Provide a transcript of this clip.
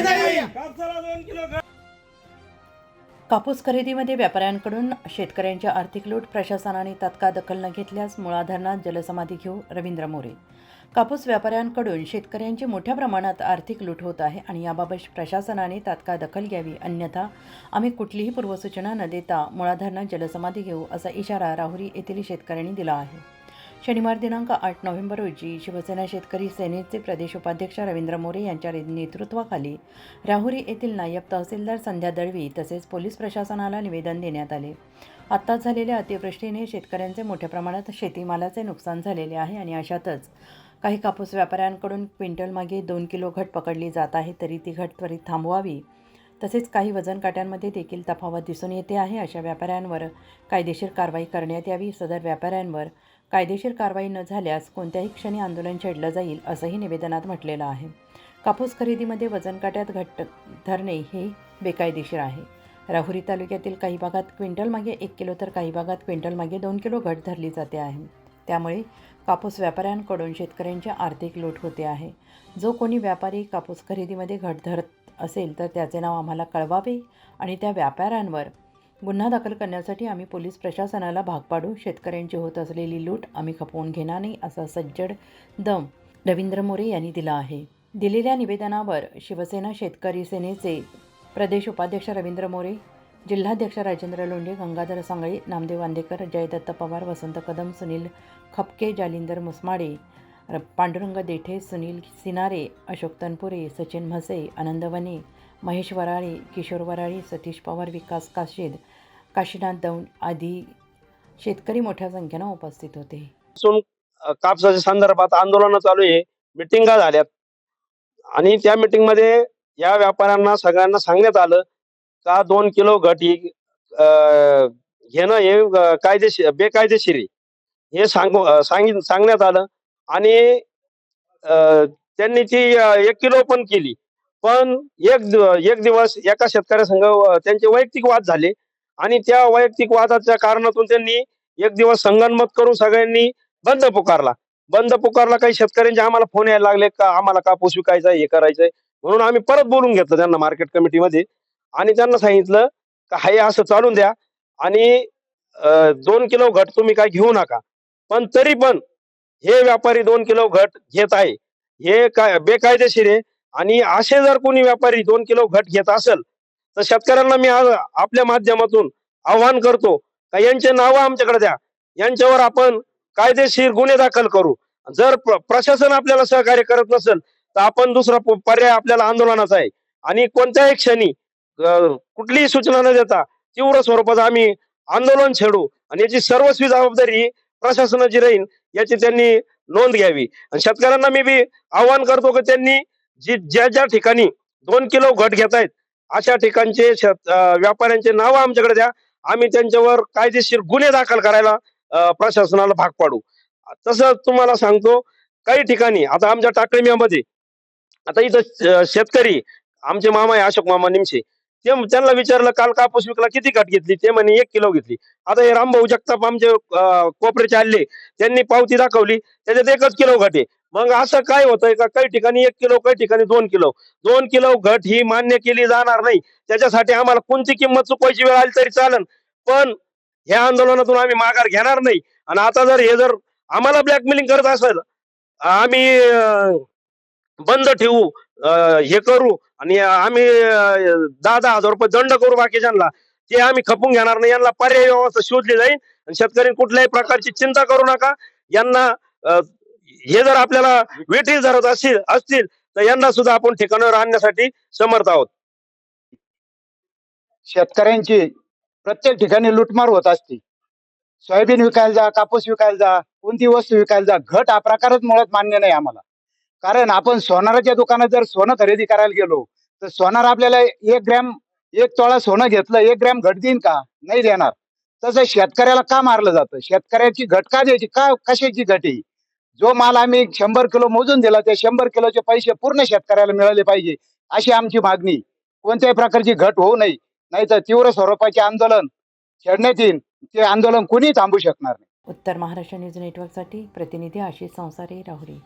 कापसाला दोन किलो कापूस खरेदीमध्ये व्यापाऱ्यांकडून शेतकऱ्यांची आर्थिक लूट प्रशासनाने तात्काळ दखल न घेतल्यास मुळा धरणात जलसमाधी घेऊ रवींद्र मोरे. कापूस व्यापाऱ्यांकडून शेतकऱ्यांची मोठ्या प्रमाणात आर्थिक लूट होत आहे आणि याबाबत प्रशासनाने तात्काळ दखल घ्यावी अन्यथा आम्ही कुठलीही पूर्वसूचना न देता मुळा धरणात जलसमाधी घेऊ असा इशारा राहुरी येथील शेतकऱ्यांनी दिला आहे. शनिवार दिनांक आठ नोव्हेंबर रोजी शिवसेना शेतकरी सेनेचे प्रदेश उपाध्यक्ष रवींद्र मोरे यांच्या नेतृत्वाखाली राहुरी येथील नायब तहसीलदार संध्या दळवी तसेच पोलीस प्रशासनाला निवेदन देण्यात आले. आत्ताच झालेल्या अतिवृष्टीने शेतकऱ्यांचे मोठ्या प्रमाणात शेतीमालाचे नुकसान झालेले आहे आणि अशातच काही कापूस व्यापाऱ्यांकडून क्विंटलमागे दोन किलो घट पकडली जात आहे तरी ती घट त्वरित थांबवावी. तसेच काही वजन काट्यांमध्ये देखील तफावत दिसून येते आहे. अशा व्यापाऱ्यांवर कायदेशीर कारवाई करण्यात यावी. सदर व्यापाऱ्यांवर कायदेशीर कारवाई न झाल्यास कोणत्याही क्षणी आंदोलन छेडलं जाईल असंही निवेदनात म्हटलेलं आहे. कापूस खरेदीमध्ये वजन काट्यात घट धरणे हे बेकायदेशीर आहे. राहुरी तालुक्यातील काही भागात क्विंटल मागे एक किलो तर काही भागात क्विंटल मागे दोन किलो घट धरली जाते आहे. त्यामुळे कापूस व्यापाऱ्यांकडून शेतकऱ्यांची आर्थिक लूट होते आहे. जो कोणी व्यापारी कापूस खरेदीमध्ये घट धरत असेल तर त्याचे नाव आम्हाला कळवावे आणि त्या व्यापाऱ्यांवर गुन्हा दाखल करण्यासाठी आम्ही पोलीस प्रशासनाला भाग पाडू. शेतकऱ्यांची होत असलेली लूट आम्ही खपवून घेणार नाही असा सज्जड दम रवींद्र मोरे यांनी दिला आहे. दिलेल्या निवेदनावर शिवसेना शेतकरी सेनेचे प्रदेश उपाध्यक्ष रवींद्र मोरे जिल्हाध्यक्ष राजेंद्र लोंढे गंगाधर सांगळे नामदेव वांदेकर जयदत्त पवार वसंत कदम सुनील खपके जालिंदर मुसमाडे पांडुरंग देठे सुनील सिनारे अशोक तनपुरे सचिन म्हसे आनंद वने महेश वराळे किशोर वराळे सतीश पवार विकास काशीद काशीनाथ दौंड आदी शेतकरी मोठ्या संख्येनं उपस्थित होते. कापसाच्या संदर्भात आंदोलन चालू आहे. मिटिंगा झाल्यात. आणि त्या मिटिंगमध्ये या व्यापाऱ्यांना सगळ्यांना सांगण्यात आलं का दोन किलो घट ही घेणं हे कायदेशीर बेकायदेशीर हे सांग सांगण्यात आलं. आणि त्यांनी ती एक किलो पण केली. पण एक दिव- एक दिवस एका शेतकऱ्या संघ त्यांचे वैयक्तिक वाद झाले. आणि त्या वैयक्तिक वादाच्या कारणातून त्यांनी एक दिवस संगनमत करून सगळ्यांनी बंद पुकारला. बंद पुकारला काही शेतकऱ्यांचे आम्हाला फोन यायला लागले का आम्हाला कापूस विकायचा हे करायचंय? म्हणून आम्ही परत बोलून घेतलं त्यांना मार्केट कमिटीमध्ये. आणि त्यांना सांगितलं का हे असं चालून द्या. आणि दोन किलो घट तुम्ही काय घेऊ नका. पण तरी पण हे व्यापारी दोन किलो घट घेत आहे. हे काय बेकायदेशीर आहे. आणि असे जर कोणी व्यापारी दोन किलो घट घेत असेल तर शेतकऱ्यांना मी आज आपल्या माध्यमातून आव्हान करतो का यांचे नावं आमच्याकडे द्या. यांच्यावर आपण कायदेशीर गुन्हे दाखल करू. जर प्र- प्रशासन आपल्याला सहकार्य करत नसेल तर आपण दुसरा प- पर्याय आपल्याला आंदोलनाचा आहे. आणि कोणत्याही क्षणी कुठलीही सूचना न देता तीव्र स्वरूपाचं आम्ही आंदोलन छेडू. आणि याची सर्वस्वी जबाबदारी प्रशासनाची राहील याची त्यांनी नोंद घ्यावी. आणि शेतकऱ्यांना मी बी आवाहन करतो की त्यांनी जी ज्या ज्या ठिकाणी दोन किलो घट घेत आहेत अशा ठिकाणचे शेत व्यापाऱ्यांचे नाव आमच्याकडे द्या. आम्ही त्यांच्यावर कायदेशीर गुन्हे दाखल करायला प्रशासनाला भाग पाडू. तसं तुम्हाला सांगतो काही ठिकाणी आता आमच्या टाकळीम्यामध्ये आता इथं शेतकरी आमचे मामा आहे अशोक मामा निमशे ते त्यांना विचारलं काल कापूस विकला किती काट घेतली? ते म्हणे एक किलो घेतली. आता हे रामभाऊ जगताप आमचे कोपऱ्याचे आले त्यांनी पावती दाखवली त्याच्यात एकच किलो घाटे मग असं काय होतंय का काही ठिकाणी एक किलो काही ठिकाणी दोन किलो. दोन किलो घट ही मान्य केली जाणार नाही. त्याच्यासाठी आम्हाला कोणती किंमत चुकवायची वेळ आली तरी चालन. पण ह्या आंदोलनातून आम्ही माघार घेणार नाही. आणि आता जर हे जर आम्हाला ब्लॅकमेलिंग करत असेल आम्ही बंद ठेवू अं, हे करू आणि आम्ही दहा दहा हजार रुपये दंड करू बाकीच्यांना. ते आम्ही खपून घेणार नाही. यांना पर्याय व्यवस्था शोधली जाईल आणि शेतकरी कुठल्याही प्रकारची चिंता करू नका. यांना हे जर आपल्याला वेठील धरत असतील असतील तर यांना सुद्धा आपण ठिकाणावर आणण्यासाठी समर्थ आहोत. शेतकऱ्यांची प्रत्येक ठिकाणी लुटमार होत असते. सोयाबीन विकायला जा कापूस विकायला जा कोणती वस्तू विकायला जा घट हा प्रकारच मुळात मान्य नाही आम्हाला. कारण आपण सोनाराच्या दुकानात जर सोनं खरेदी करायला गेलो तर सोनार आपल्याला एक ग्रॅम एक तोळा सोनं घेतलं एक ग्रॅम घट देईन का? नाही देणार. तसं शेतकऱ्याला का मारलं जातं? शेतकऱ्याची घट का द्यायची? का कशाची घट आहे? जो माल आम्ही शंभर किलो मोजून दिला त्या शंभर किलोचे पैसे पूर्ण शेतकऱ्याला मिळाले पाहिजे अशी आमची मागणी. कोणत्याही प्रकारची घट होऊ नये. नाही तर तीव्र स्वरूपाचे आंदोलन छेडण्यात येईल. ते आंदोलन कुणी थांबू शकणार नाही. उत्तर महाराष्ट्र न्यूज नेटवर्कसाठी प्रतिनिधी आशिष संसारे राहुरी.